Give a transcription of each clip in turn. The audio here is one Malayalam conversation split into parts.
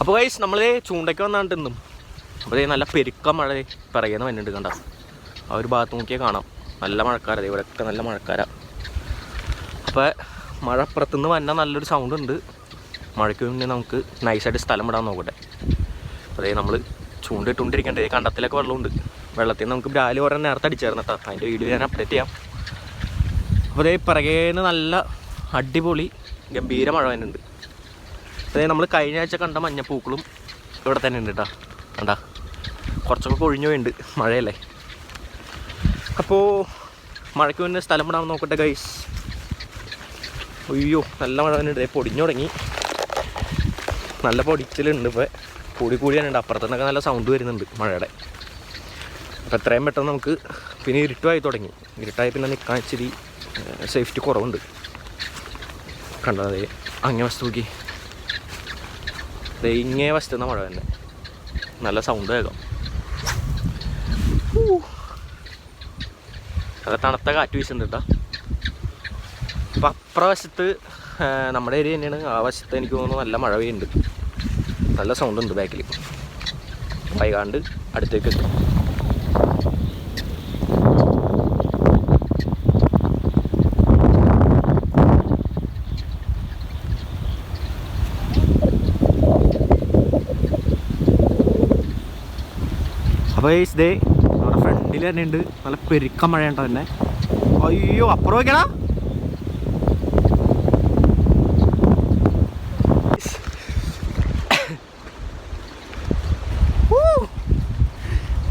അപ്പോൾ ഗൈസ് നമ്മൾ ചൂണ്ടയ്ക്ക് വന്നാണ്ട് ഇന്നും അപ്പോൾ നല്ല പെരുക്ക മഴ പറയുന്ന വന്നിട്ട് കണ്ട? ആ ഒരു ഭാഗത്ത് നോക്കിയാൽ കാണാം. നല്ല മഴക്കാര ഇവിടെയൊക്കെ നല്ല മഴക്കാര. അപ്പോൾ മഴ അപ്പുറത്തുനിന്ന് വന്ന നല്ലൊരു സൗണ്ട് ഉണ്ട്. മഴയ്ക്ക് മുന്നേ നമുക്ക് നൈസായിട്ട് സ്ഥലം ഇടാൻ നോക്കട്ടെ. അതേ നമ്മൾ ചൂണ്ടിട്ടുകൊണ്ടിരിക്കേണ്ടത് കണ്ടത്തിലൊക്കെ വെള്ളമുണ്ട്. വെള്ളത്തിൽ നമുക്ക് ബ്രാൽ കുറേ നേരത്തെ അടിച്ചായിരുന്നു കേട്ടോ. അതിന്റെ വീഡിയോ ഞാൻ അപ്ഡേറ്റ് ചെയ്യാം. അപ്പോൾ അതേ പിറകേന്ന് നല്ല അടിപൊളി ഗംഭീര മഴ വരുന്നുണ്ട് അതായത് നമ്മൾ കഴിഞ്ഞ ആഴ്ച കണ്ട മഞ്ഞപ്പൂക്കളും ഇവിടെ തന്നെ ഉണ്ട് കേട്ടോ കണ്ടാ? കുറച്ചൊക്കെ കൊഴിഞ്ഞു പോയിണ്ട്. മഴയല്ലേ? അപ്പോൾ മഴയ്ക്ക് മുന്നേ സ്ഥലം വിടാൻ നോക്കട്ടെ ഗൈസ് അയ്യോ നല്ല മഴ തന്നെ ഉണ്ട്. പൊടിഞ്ഞു തുടങ്ങി. നല്ല പൊടിച്ചിലുണ്ട് ഇപ്പോൾ കൂടി കൂടി തന്നെ ഉണ്ട്. അപ്പുറത്തു നിന്നൊക്കെ നല്ല സൗണ്ട് വരുന്നുണ്ട് മഴയുടെ. അപ്പോൾ എത്രയും പെട്ടെന്ന് നമുക്ക് പിന്നെ ഇരുട്ടുമായി തുടങ്ങി. ഇരുട്ടായി പിന്നെ നിൽക്കാൻ ഇച്ചിരി സേഫ്റ്റി കുറവുണ്ട്. കണ്ടതേ അങ്ങനെ വസ്തു നോക്കി. ഇങ്ങേ വശത്തുന്ന മഴ തന്നെ നല്ല സൗണ്ട് കേൾക്കാം. അത് തണുത്ത കാറ്റ് വീശുന്നുണ്ട് അപ്പം അപ്പുറ വശത്ത് നമ്മുടെ ഏരിയ തന്നെയാണ്. ആ വശത്ത് എനിക്ക് തോന്നുന്നു നല്ല മഴ പെയ്യുന്നുണ്ട്. നല്ല സൗണ്ട് ഉണ്ട് ബാക്കിൽ വൈകാണ്ട് അടുത്തേക്ക് എത്തും. അപ്പോൾ ദേ നമ്മുടെ ഫ്രണ്ടിൽ തന്നെ ഉണ്ട് നല്ല പെരുക്ക മഴ ഉണ്ടോ തന്നെ അയ്യോ അപ്പുറം നോക്കിയടാ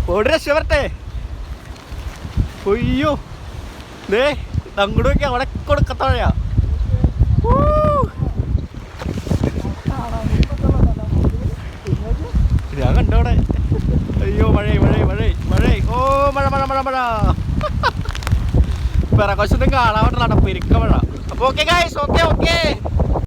ഓടി രക്ഷപ്പെടട്ടെ അയ്യോ. ദേ അങ്ങോട്ട് നോക്കിയാ അവിടെ കൊടുക്കത്ത മഴയാ ഊ. ഞാൻ കണ്ടോടെ അയ്യോ മഴ മഴ മഴ മഴ ഓ മഴ മഴ പിറകോശത്തും കാണാൻ പറ്റില്ല പെരുക്ക മഴ അപ്പൊ ഓക്കെ ഗൈസ് ഓക്കെ ഓക്കെ